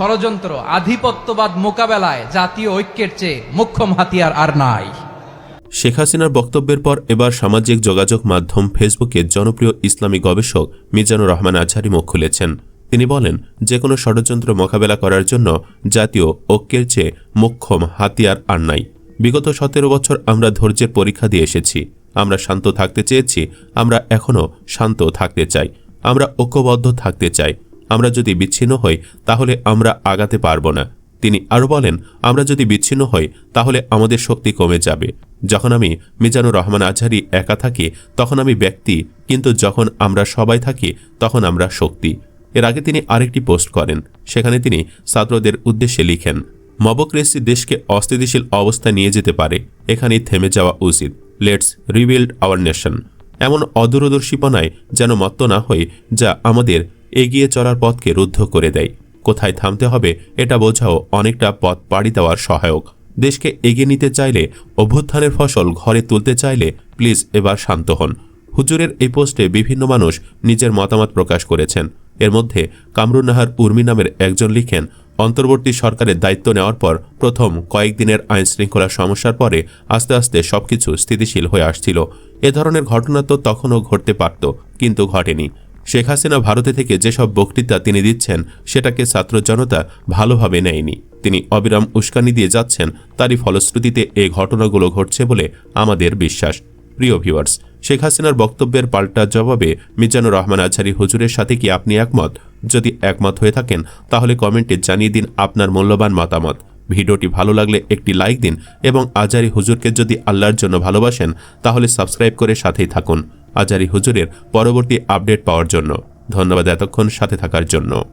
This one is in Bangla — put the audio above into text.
ষড়যন্ত্র, আধিপত্যবাদ মোকাবেলায় জাতীয় ঐক্যের চেয়ে মোক্ষম হাতিয়ার আর নাই। শেখ হাসিনার বক্তব্যের পর এবার সামাজিক যোগাযোগ মাধ্যম ফেসবুকে জনপ্রিয় ইসলামী গবেষক মিজানুর রহমান আজহারি মুখ খুলেছেন। তিনি বলেন যে কোনো ষড়যন্ত্র মোকাবেলা করার জন্য জাতীয় ঐক্যের চেয়ে মোক্ষম হাতিয়ার আর নাই। বিগত সতেরো বছর আমরা ধৈর্যের পরীক্ষা দিয়ে এসেছি। আমরা শান্ত থাকতে চেয়েছি, আমরা এখনও শান্ত থাকতে চাই। আমরা ঐক্যবদ্ধ থাকতে চাই। আমরা যদি বিচ্ছিন্ন হই, তাহলে আমরা আগাতে পারব না। তিনি আরও বলেন, আমরা যদি বিচ্ছিন্ন হই, তাহলে আমাদের শক্তি কমে যাবে। যখন আমি মিজানুর রহমান আজহারি একা থাকি, তখন আমি ব্যক্তি, কিন্তু যখন আমরা সবাই থাকি, তখন আমরা শক্তি। এর আগে তিনি আরেকটি পোস্ট করেন, সেখানে তিনি ছাত্রদের উদ্দেশ্যে লিখেন মবক্রেসি দেশকে অস্থিতিশীল অবস্থায় নিয়ে যেতে পারে, এখানেই থেমে যাওয়া উচিত। Let's rebuild our nation. এমন অদূরদর্শীপনায় যেন মত্ত না হই, যা আমাদের এগিয়ে চলার পথকে রুদ্ধ করে দেয়। কোথায় থামতে হবে, এটা বোঝাও অনেকটা পথ পাড়ি দেওয়ার সহায়ক। দেশকে এগিয়ে নিতে চাইলে, অভ্যুত্থানের ফসল ঘরে তুলতে চাইলে, প্লিজ এবার শান্ত হন। হুজুরের এই পোস্টে বিভিন্ন মানুষ নিজের মতামত প্রকাশ করেছেন। এর মধ্যে কামরুন নাহার উর্মি নামের একজন লিখেন, অন্তর্বর্তী সরকারের দায়িত্ব নেওয়ার পর প্রথম কয়েকদিনের আইন শৃঙ্খলা সমস্যার পরে আস্তে আস্তে সবকিছু স্থিতিশীল হয়ে আসছিল। এ ধরনের ঘটনা তো তখনও ঘটতে পারত, কিন্তু ঘটেনি। শেখ হাসিনা ভারতে থেকে যেসব বক্তৃতা তিনি দিচ্ছেন, সেটাকে ছাত্র জনতা ভালোভাবে নেয়নি। তিনি অবিরাম উস্কানি দিয়ে যাচ্ছেন, তারই ফলশ্রুতিতে এই ঘটনাগুলো ঘটছে বলে আমাদের বিশ্বাস। প্রিয় ভিউয়ার্স, শেখ হাসিনার বক্তব্যের পাল্টা জবাবে মিজানুর রহমান আজহারি হুজুরের সাথে কি আপনি একমত? যদি একমত হয়ে থাকেন, তাহলে কমেন্টে জানিয়ে দিন আপনার মূল্যবান মতামত। ভিডিওটি ভালো লাগলে একটি লাইক দিন এবং আজারি হুজুরকে যদি আল্লাহর জন্য ভালোবাসেন, তাহলে সাবস্ক্রাইব করে সাথেই থাকুন। আজারি হুজুরের পরবর্তী আপডেট পাওয়ার জন্য। ধন্যবাদ এতক্ষণ সাথে থাকার জন্য।